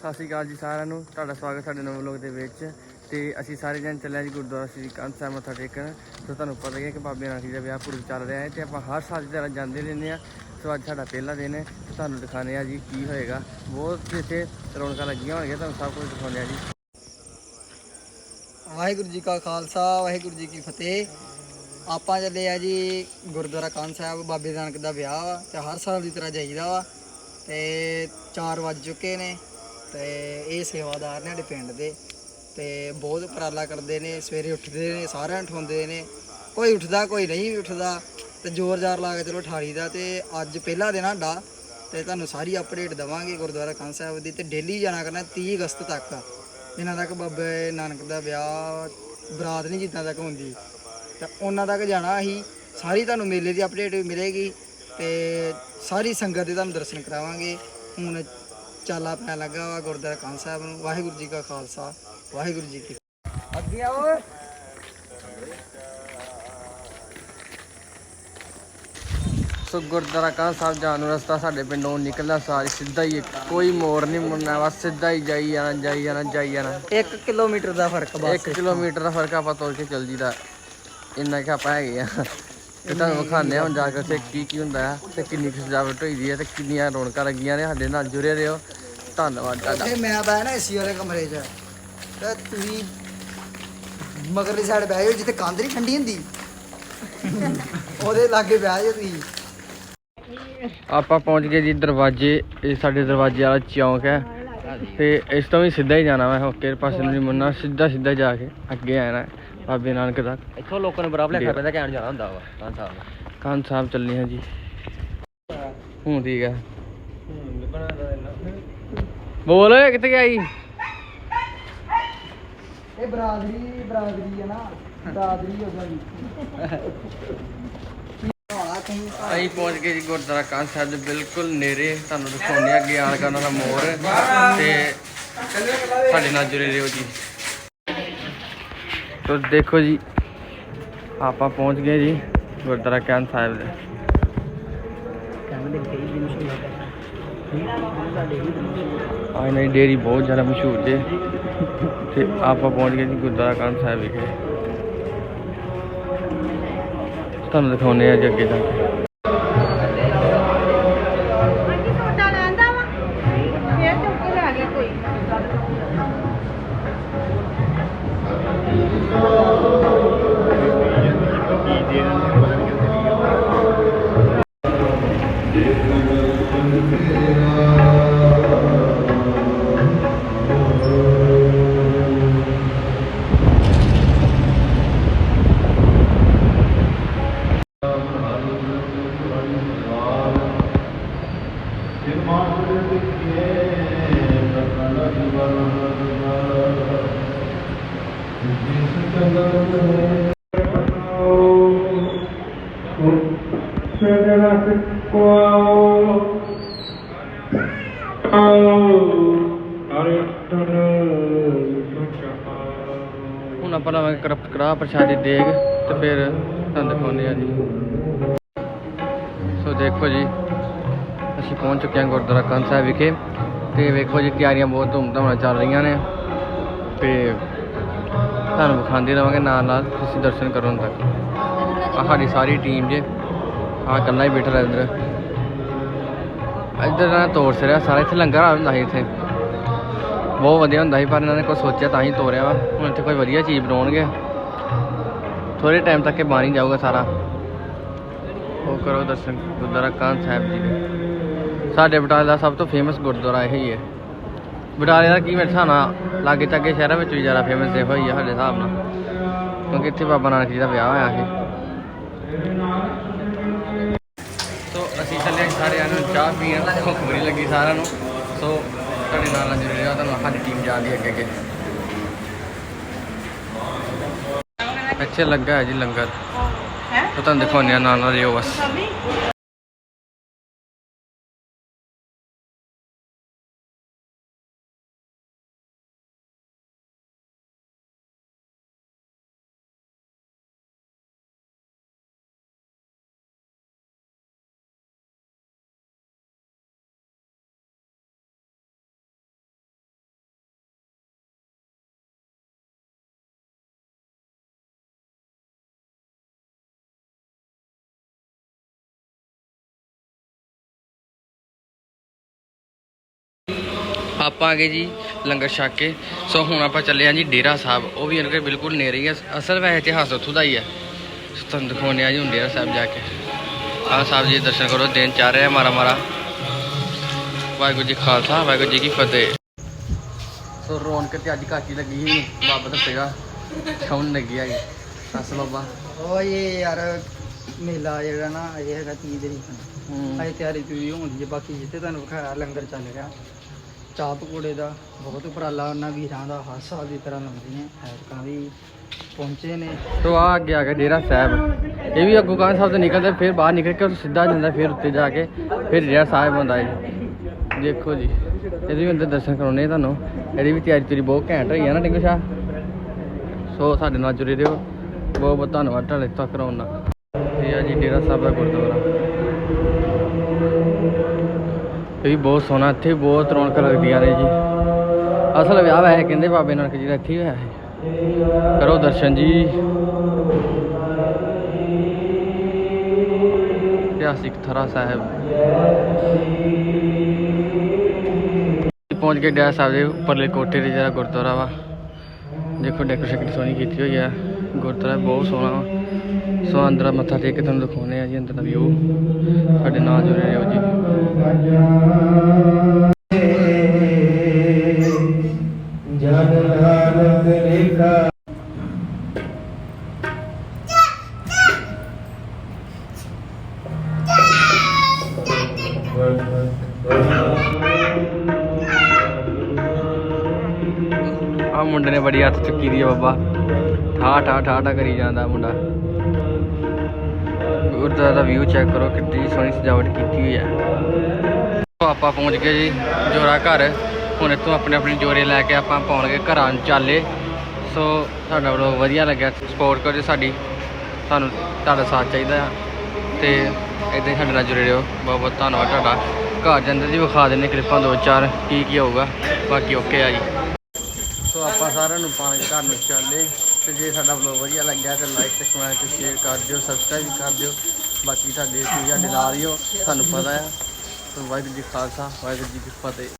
ਸਤਿ ਸ਼੍ਰੀ ਅਕਾਲ ਜੀ ਸਾਰਿਆਂ ਨੂੰ। ਤੁਹਾਡਾ ਸਵਾਗਤ ਸਾਡੇ ਨਵੇਂ ਵਲੋਗ ਦੇ ਵਿੱਚ। ਤੇ ਅਸੀਂ ਸਾਰੇ ਜਣ ਚੱਲੇ ਜੀ ਗੁਰਦੁਆਰਾ ਸ੍ਰੀ ਕੰਧ ਸਾਹਿਬ ਮੱਥਾ ਟੇਕਣ। ਸੋ ਤੁਹਾਨੂੰ ਪਤਾ ਹੀ ਹੈ ਕਿ ਬਾਬੇ ਨਾਨਕ ਜੀ ਦਾ ਵਿਆਹ ਪੁਰ ਚੱਲ ਰਿਹਾ ਹੈ ਤੇ ਆਪਾਂ ਹਰ ਸਾਲ ਦੀ ਤਰ੍ਹਾਂ ਜਾਂਦੇ ਰਹਿੰਦੇ ਹਾਂ। ਸੋ ਅੱਜ ਸਾਡਾ ਪਹਿਲਾ ਦਿਨ ਹੈ। ਤੁਹਾਨੂੰ ਦਿਖਾਣੇ ਆ ਜੀ ਕੀ ਹੋਏਗਾ। ਬਹੁਤ ਇੱਥੇ ਰੌਣਕਾਂ ਲੱਗੀਆਂ ਹੋਣਗੀਆਂ, ਤੁਹਾਨੂੰ ਸਭ ਕੁਝ ਦਿਖਾਉਂਦੇ ਆ ਜੀ। ਵਾਹਿਗੁਰੂ ਜੀ ਕਾ ਖਾਲਸਾ, ਵਾਹਿਗੁਰੂ ਜੀ ਕੀ ਫਤਿਹ। ਆਪਾਂ ਚੱਲੇ ਆ ਜੀ ਗੁਰਦੁਆਰਾ ਕਾਨ ਸਾਹਿਬ, ਬਾਬੇ ਨਾਨਕ ਦਾ ਵਿਆਹ। ਵਾ ਤੇ ਹਰ ਸਾਲ ਦੀ ਤਰ੍ਹਾਂ ਜਾਈਦਾ ਵਾ। ਤੇ 4 ਵੱਜ ਚੁੱਕੇ ਨੇ। ਤੇ ਇਹ ਸੇਵਾਦਾਰ ਨੇ ਸਾਡੇ ਪਿੰਡ ਦੇ ਤੇ ਬਹੁਤ ਉਪਰਾਲਾ ਕਰਦੇ ਨੇ, ਸਵੇਰੇ ਉੱਠਦੇ ਨੇ, ਸਾਰਿਆਂ ਨੂੰ ਉਠਾਉਂਦੇ ਨੇ। ਕੋਈ ਉੱਠਦਾ, ਕੋਈ ਨਹੀਂ ਉੱਠਦਾ ਤੇ ਜ਼ੋਰ ਜ਼ਾਰ ਲਾ ਕੇ ਚਲੋ ਠਾਲੀ ਦਾ ਤੇ ਅੱਜ ਪਹਿਲਾ ਦਿਨ ਸਾਡਾ ਤੇ ਤੁਹਾਨੂੰ ਸਾਰੀ ਅਪਡੇਟ ਦਵਾਂਗੇ ਗੁਰਦੁਆਰਾ ਕਾਨ ਸਾਹਿਬ ਦੀ ਤੇ ਡੇਲੀ ਜਾਣਾ ਕਰਨਾ 30 ਅਗਸਤ ਤੱਕ। ਜਿਨ੍ਹਾਂ ਤੱਕ ਬਾਬੇ ਨਾਨਕ ਦਾ ਵਿਆਹ, ਬਰਾਤ ਨਹੀਂ ਜਿੱਦਾਂ ਤੱਕ ਹੁੰਦੀ। ਤੇ ਉਹਨਾਂ ਤੱਕ ਜਾਣਾ ਅਸੀਂ, ਸਾਰੀ ਤੁਹਾਨੂੰ ਮੇਲੇ ਦੀ ਅਪਡੇਟ ਮਿਲੇਗੀ ਤੇ ਸਾਰੀ ਸੰਗਤ ਦੇ ਤੁਹਾਨੂੰ ਦਰਸ਼ਨ ਕਰਾਵਾਂਗੇ। ਹੁਣ ਚਾਲਾ ਪੈਣ ਲੱਗਾ ਵਾ ਗੁਰਦੁਆਰਾ ਕਾਨ ਸਾਹਿਬ ਨੂੰ। ਵਾਹਿਗੁਰੂ ਜੀ ਕਾ ਖਾਲਸਾ ਵਾਹਿਗੁਰੂ ਜੀ ਕੀ ਅੱਗੇ ਆਓ। ਸੋ ਗੁਰਦੁਆਰਾ ਕਾਂਹ ਸਾਹਿਬ ਜਾਣ ਨੂੰ ਰਸਤਾ ਸਾਡੇ ਪਿੰਡੋਂ ਨਿਕਲਦਾ ਸਾਰੀ ਸਿੱਧਾ ਹੀ ਹੈ, ਕੋਈ ਮੋੜ ਨਹੀਂ ਮੁੜਨਾ ਬਸ ਸਿੱਧਾ ਹੀ ਜਾਈ ਜਾਣਾ ਜਾਈ ਜਾਣਾ ਜਾਈ ਜਾਣਾ। 1 ਕਿਲੋਮੀਟਰ ਦਾ ਫ਼ਰਕ ਬਸ 1 ਕਿਲੋਮੀਟਰ ਦਾ ਫ਼ਰਕ ਆਪਾਂ ਤੁਰ ਕੇ ਚੱਲ ਜੀਦਾ ਇੰਨਾ ਕਿ ਆਪਾਂ ਹੈਗੇ ਆ। ਤੇ ਤੁਹਾਨੂੰ ਵਿਖਾਉਂਦੇ ਹਾਂ ਹੁਣ ਜਾ ਕੇ ਉੱਥੇ ਕੀ ਕੀ ਹੁੰਦਾ ਆ ਤੇ ਕਿੰਨੀ ਕੁ ਸਜਾਵਟ ਹੋਈ ਦੀ ਹੈ ਤੇ ਕਿੰਨੀਆਂ ਰੌਣਕਾਂ ਲੱਗੀਆਂ ਨੇ ਸਾਡੇ ਨਾਲ ਜੁੜੇ ਰਹੋ। ਧੰਨਵਾਦ ਤੁਹਾਡਾ। ਉੱਥੇ ਮੈਂ ਬਹਿ ਨਾ ਏਸੀ ਵਾਲੇ ਕਮਰੇ 'ਚ। ਤੇ ਤੁਸੀਂ ਮਗਰਲੀ ਸਾਈਡ ਬਹਿ ਜਾਓ ਜਿੱਥੇ ਕੰਧ ਨਹੀਂ ਠੰਡੀ ਹੁੰਦੀ। ਉਹਦੇ ਲਾਗੇ ਬਹਿ ਜਾਓ ਤੁਸੀਂ। ਆਪਾਂ ਪਹੁੰਚ ਗਏ ਜੀ ਦਰਵਾਜ਼ੇ ਇਹ ਸਾਡੇ ਦਰਵਾਜ਼ੇ ਵਾਲਾ ਚੌਂਕ ਹੈ। ਤੇ ਇਸ ਤੋਂ ਵੀ ਸਿੱਧਾ ਹੀ ਜਾਣਾ ਮੈਂ ਹੋਕੇ ਪਾਸੇ ਨੂੰ ਨਹੀਂ ਮੁੜਨਾ ਸਿੱਧਾ ਸਿੱਧਾ ਜਾ ਕੇ ਅੱਗੇ ਆਣਾ ਬਾਬੇ ਨਾਨਕ ਦਾ। ਇੱਥੋਂ ਲੋਕਾਂ ਨੂੰ ਬਰਾਬਰ ਲਿਖਿਆ ਪੈਂਦਾ ਕਹਿਣ ਜਾਣਾ ਹੁੰਦਾ ਵਾ ਕਾਂ ਸਾਹਿਬ ਕਾਨ ਸਾਹਿਬ ਚੱਲੇ ਹਾਂ ਜੀ। ਹੁਣ ਠੀਕ ਹੈ ਬੋਲ ਓਏ ਕਿੱਥੇ ਗਿਆ ਜੀ ਇਹ ਬਰਾਦਰੀ ਬਰਾਦਰੀ ਹੈ ਨਾ ਬਰਾਦਰੀ ਹੋ ਗਈ ਅਸੀਂ ਪਹੁੰਚ ਗਏ ਜੀ ਗੁਰਦੁਆਰਾ ਕਾਨ ਸਾਹਿਬ ਦੇ ਬਿਲਕੁਲ ਨੇੜੇ। ਤੁਹਾਨੂੰ ਦਿਖਾਉਂਦੇ ਆ ਗਿਆਨ ਕਰਨ ਵਾਲਾ ਮੋਰ। ਤੇ ਸਾਡੇ ਨਾਲ ਜੁੜੇ ਰਹੋ ਜੀ। ਤੋ ਦੇਖੋ ਜੀ, ਆਪਾਂ ਪਹੁੰਚ ਗਏ ਜੀ ਗੁਰਦੁਆਰਾ ਕਾਨ ਸਾਹਿਬ ਦੇ। ਆਹ ਨਹੀਂ ਡੇਰੀ ਬਹੁਤ ਜ਼ਿਆਦਾ ਮਸ਼ਹੂਰ ਜੇ। ਤੇ ਆਪਾਂ ਪਹੁੰਚ ਗਏ ਜੀ ਗੁਰਦੁਆਰਾ ਕਾਨ ਸਾਹਿਬ ਵਿਖੇ। ਤੁਹਾਨੂੰ ਦਿਖਾਉਂਦੇ ਆ ਜੀ ਅੱਗੇ ਜਾ ਕੇ। ਹੁਣ ਆਪਾਂ ਲਵਾਂਗੇ ਕੜਾਹ ਪ੍ਰਸ਼ਾਦੀ ਦੇਗ ਤੇ ਫਿਰ ਤੁਹਾਨੂੰ ਦਿਖਾਉਂਦੇ ਆ ਜੀ। ਸੋ ਦੇਖੋ ਜੀ। ਅਸੀਂ ਪਹੁੰਚ ਚੁੱਕੇ ਹਾਂ ਗੁਰਦੁਆਰਾ ਕੰਨ ਸਾਹਿਬ ਵਿਖੇ ਤੇ ਵੇਖੋ ਜੀ ਤਿਆਰੀਆਂ ਬਹੁਤ ਧੂਮਧਾਮ ਨਾਲ ਚੱਲ ਰਹੀਆਂ ਨੇ ਤੇ ਤੁਹਾਨੂੰ ਵਿਖਾਉਂਦੇ ਰਵਾਂਗੇ ਨਾਲ ਨਾਲ, ਤੁਸੀਂ ਦਰਸ਼ਨ ਕਰਨ ਤੱਕ। ਆਹ ਸਾਡੀ ਸਾਰੀ ਟੀਮ ਜੇ, ਆਹ ਇਕੱਲਾ ਹੀ ਬੈਠਾ ਰਿਹਾ ਇੱਧਰ ਇੱਧਰ ਨਾ ਤੋੜ ਸਿਰਿਆ ਸਾਰਾ, ਇੱਥੇ ਲੰਗਰ ਆ ਹੁੰਦਾ ਸੀ ਇੱਥੇ। ਬਹੁਤ ਵਧੀਆ ਹੁੰਦਾ ਸੀ, ਪਰ ਇਹਨਾਂ ਨੇ ਕੁਝ ਸੋਚਿਆ ਤਾਂ ਹੀ ਤੋਰਿਆ ਵਾ। ਹੁਣ ਇੱਥੇ ਕੋਈ ਵਧੀਆ ਚੀਜ਼ ਬਣਾਉਣਗੇ। ਥੋੜੇ ਟਾਈਮ ਤੱਕ ਇਹ ਬਣ ਹੀ ਜਾਊਗਾ ਸਾਰਾ। ਉਹ ਕਰੋ ਦਰਸ਼ਨ, ਗੁਰਦੁਆਰਾ ਕਾਨ ਸਾਹਿਬ ਜੀ ਦੇ। ਸਾਡੇ ਬਟਾਲੇ ਦਾ ਸਭ ਤੋਂ ਫੇਮਸ ਗੁਰਦੁਆਰਾ ਇਹ ਹੀ। ਹੈ ਬਟਾਲੇ ਦਾ ਕੀ ਮੇਰੇ ਹਿਸਾਬ ਨਾਲ ਲਾਗੇ ਚਾਗੇ ਸ਼ਹਿਰਾਂ ਵਿੱਚ ਵੀ ਜ਼ਿਆਦਾ ਫੇਮਸ ਇਹੋ ਹੀ ਆ ਸਾਡੇ ਹਿਸਾਬ ਨਾਲ। ਕਿਉਂਕਿ ਇੱਥੇ ਬਾਬਾ ਨਾਨਕ ਜੀ ਦਾ ਵਿਆਹ ਹੋਇਆ ਸੀ। ਸੋ ਅਸੀਂ ਚੱਲੇ ਹਾਂ ਸਾਰਿਆਂ ਨੂੰ ਚਾਹ ਪੀਣ ਭੁੱਖ ਬੜੀ ਲੱਗੀ ਸਾਰਿਆਂ ਨੂੰ। ਸੋ ਤੁਹਾਡੇ ਨਾਲ ਨਾਲ ਜੁੜੇ ਰਿਹਾ ਤੁਹਾਨੂੰ ਸਾਡੀ ਟੀਮ ਜਾਂਦੀ ਅੱਗੇ ਅੱਗੇ। ਅੱਛਾ ਲੱਗਾ ਹੈ ਜੀ ਲੰਗਰ। ਹੈ? ਤੁਹਾਨੂੰ ਦਿਖਾਉਂਦੇ ਆ ਨਾਲ ਨਾਲ ਰਿਓ ਬਸ। ਆਪਾਂ ਆ ਗਏ ਜੀ ਲੰਗਰ ਛਕ ਕੇ। ਸੋ ਹੁਣ ਆਪਾਂ ਚੱਲੇ ਆ ਜੀ ਡੇਰਾ ਸਾਹਿਬ। ਉਹ ਵੀ ਇਹਨਾਂ ਦੇ ਬਿਲਕੁਲ ਨੇੜੇ ਹੀ ਆ। ਅਸਲ ਵੈਸੇ ਇਤਿਹਾਸ ਉੱਥੋਂ ਦਾ ਹੀ ਆ। ਤੁਹਾਨੂੰ ਦਿਖਾਉਂਦੇ ਆ ਜੀ ਹੁਣ ਡੇਰਾ ਸਾਹਿਬ ਜਾ ਕੇ। ਆਹ ਸਾਹਿਬ ਜੀ ਦਰਸ਼ਨ ਕਰੋ ਦਿਨ ਚੜ ਰਿਹਾ ਮਾਰਾ ਮਾਰਾ ਵਾਹਿਗੁਰੂ ਜੀ ਖਾਲਸਾ ਵਾਹਿਗੁਰੂ ਜੀ ਕੀ ਫਤਿਹ। ਸੋ ਰੌਣਕ ਤੇ ਅੱਜ ਘੱਟ ਲੱਗੀ ਸੀ ਬਾਬਾ ਦੱਸੇਗਾ ਛਾਉਣ ਲੱਗੀ ਆ ਜੀ। ਸਸ ਬਾਬਾ। ਉਹ ਇਹ ਯਾਰ ਮੇਲਾ ਜਿਹੜਾ ਨਾ ਇਹ ਹੈਗਾ 30 ਤਰੀਕ ਨੂੰ। ਹੂੰ। ਅਜੇ ਤਿਆਰੀ ਤੁਰੀ ਹੁੰਦੀ ਹੈ ਬਾਕੀ ਜਿੱਥੇ ਤੁਹਾਨੂੰ ਵਿਖਾਇਆ ਲੰਗਰ ਚੱਲ ਰਿਹਾ। ਚਾਹ ਪਕੌੜੇ ਦਾ ਬਹੁਤ ਉਪਰਾਲਾ ਉਹਨਾਂ ਵੀਰਾਂ ਦਾ, ਹਰ ਸਾਲ ਦੀ ਤਰ੍ਹਾਂ ਲਾਉਂਦੇ ਨੇ ਵੀ ਪਹੁੰਚੇ ਨੇ। ਤੋ ਆ ਅੱਗੇ ਆ ਗਿਆ ਡੇਰਾ ਸਾਹਿਬ, ਇਹ ਵੀ ਅੱਗੋਂ ਕਾਂ ਸਾਹਿਬ ਤੋਂ ਨਿਕਲਦਾ, ਫਿਰ ਬਾਹਰ ਨਿਕਲ ਕੇ ਸਿੱਧਾ ਜਾਂਦਾ, ਫਿਰ ਉੱਤੇ ਜਾ ਕੇ ਫਿਰ ਡੇਰਾ ਸਾਹਿਬ ਹੁੰਦਾ ਹੈ ਦੇਖੋ ਜੀ, ਇਹਦੇ ਵੀ ਅੰਦਰ ਦਰਸ਼ਨ ਕਰਾਉਣੇ ਤੁਹਾਨੂੰ। ਇਹਦੀ ਵੀ ਤਿਆਰੀ ਤੁਰੀ ਬਹੁਤ ਘੈਂਟ ਹੋਈ ਹੈ ਨਾ ਟਿੰਗੂ ਸ਼ਾਹ? ਸੋ ਸਾਡੇ ਨਾਲ ਜੁੜੇ ਰਹੋ। ਬਹੁਤ ਬਹੁਤ ਧੰਨਵਾਦ ਤੁਹਾਡੇ ਤੱਕ ਕਰਾਉਣ ਦਾ। ਇਹ ਆ ਜੀ ਡੇਰਾ ਸਾਹਿਬ ਦਾ ਗੁਰਦੁਆਰਾ। ਇਹ ਵੀ ਬਹੁਤ ਸੋਹਣਾ, ਇੱਥੇ ਵੀ ਬਹੁਤ ਰੌਣਕ ਲੱਗਦੀਆਂ ਨੇ ਜੀ। ਅਸਲ ਵਿਆਹ ਵੈਸੇ ਕਹਿੰਦੇ ਬਾਬੇ ਨਾਨਕ ਜੀ ਦਾ, ਇੱਥੇ ਹੋਇਆ ਹੈ ਕਰੋ ਦਰਸ਼ਨ ਜੀ। ਇਤਿਹਾਸਿਕ ਥਰਾ ਸਾਹਿਬ। ਪਹੁੰਚ ਕੇ ਡੇਰਾ ਸਾਹਿਬ ਦੇ ਉੱਪਰਲੇ ਕੋਟੇ ਦੇ ਜਿਹੜਾ ਗੁਰਦੁਆਰਾ ਵਾ। ਦੇਖੋ ਡੈਕੋਰੇਸ਼ਨ ਕਿੰਨੀ ਸੋਹਣੀ ਕੀਤੀ ਹੋਈ ਹੈ ਗੁਰਦੁਆਰਾ ਬਹੁਤ ਸੋਹਣਾ ਵਾ। ਸੋ ਅੰਦਰ ਮੱਥਾ ਟੇਕ ਕੇ ਤੁਹਾਨੂੰ ਦਿਖਾਉਣੇ ਆ ਜੀ, ਅੰਦਰ ਦਾ ਵਿਊ ਸਾਡੇ ਨਾਲ ਜੁੜੇ ਰਹੋ ਜੀ। ਆ ਮੁੰਡੇ ਨੇ ਬੜੀ ਹੱਥ ਚੁੱਕੀ ਦੀ ਆ ਬਾਬਾ। ਠਾ ਠਾ ਠਾ ਠਾ ਕਰੀ ਜਾਂਦਾ ਮੁੰਡਾ। ਗੁਰਦੁਆਰਾ ਦਾ ਵਿਊ ਚੈੱਕ ਕਰੋ ਕਿੰਨੀ ਸੋਹਣੀ ਸਜਾਵਟ ਕੀਤੀ ਹੋਈ ਹੈ। ਸੋ ਆਪਾਂ ਪਹੁੰਚ ਗਏ ਜੀ, ਜੋਰਾ ਘਰ। ਹੁਣ ਇੱਥੋਂ ਆਪਣੇ ਆਪਣੇ ਜੋਰੇ ਲੈ ਕੇ ਆਪਾਂ ਪਾਉਣਗੇ ਘਰਾਂ ਨੂੰ ਚਾਲੇ। ਸੋ ਸਾਡਾ ਵਲੋਗ ਵਧੀਆ ਲੱਗਿਆ ਸਪੋਰਟ ਕਰੋ ਜੀ ਸਾਡੀ। ਤੁਹਾਨੂੰ ਤੁਹਾਡਾ ਸਾਥ ਚਾਹੀਦਾ ਆ। ਤੇ ਇਦਾਂ ਸਾਡੇ ਨਾਲ ਜੁੜੇ ਰਹੋ। ਬਹੁਤ ਬਹੁਤ ਧੰਨਵਾਦ ਤੁਹਾਡਾ। ਘਰ ਜਾਂਦੇ ਜੀ ਵਿਖਾ ਦਿੰਦੇ ਕਲਿੱਪਾਂ ਦੋ ਚਾਰ, ਕੀ ਕੀ ਹੋਊਗਾ। ਬਾਕੀ ਓਕੇ ਆ ਜੀ। ਸੋ ਆਪਾਂ ਸਾਰਿਆਂ ਨੂੰ ਪਾਣੀ ਘਰ ਨੂੰ ਚੱਲੇ। ਤੇ ਜੇ ਸਾਡਾ ਵਲੋਗ ਵਧੀਆ ਲੱਗਿਆ ਤੇ ਲਾਈਕ ਤੇ ਕਮੈਂਟ ਤੇ ਸ਼ੇਅਰ ਕਰ ਦਿਓ ਸਬਸਕ੍ਰਾਈਬ ਕਰ ਦਿਓ। ਬਾਕੀ ਤੁਹਾਡੇ ਤੁਸੀਂ ਸਾਡੇ ਨਾਲ ਹੀ ਹੋ ਤੁਹਾਨੂੰ ਪਤਾ ਆ। ਵਾਹਿਗੁਰੂ ਜੀ ਖਾਲਸਾ, ਵਾਹਿਗੁਰੂ ਜੀ ਕੀ ਫਤਿਹ।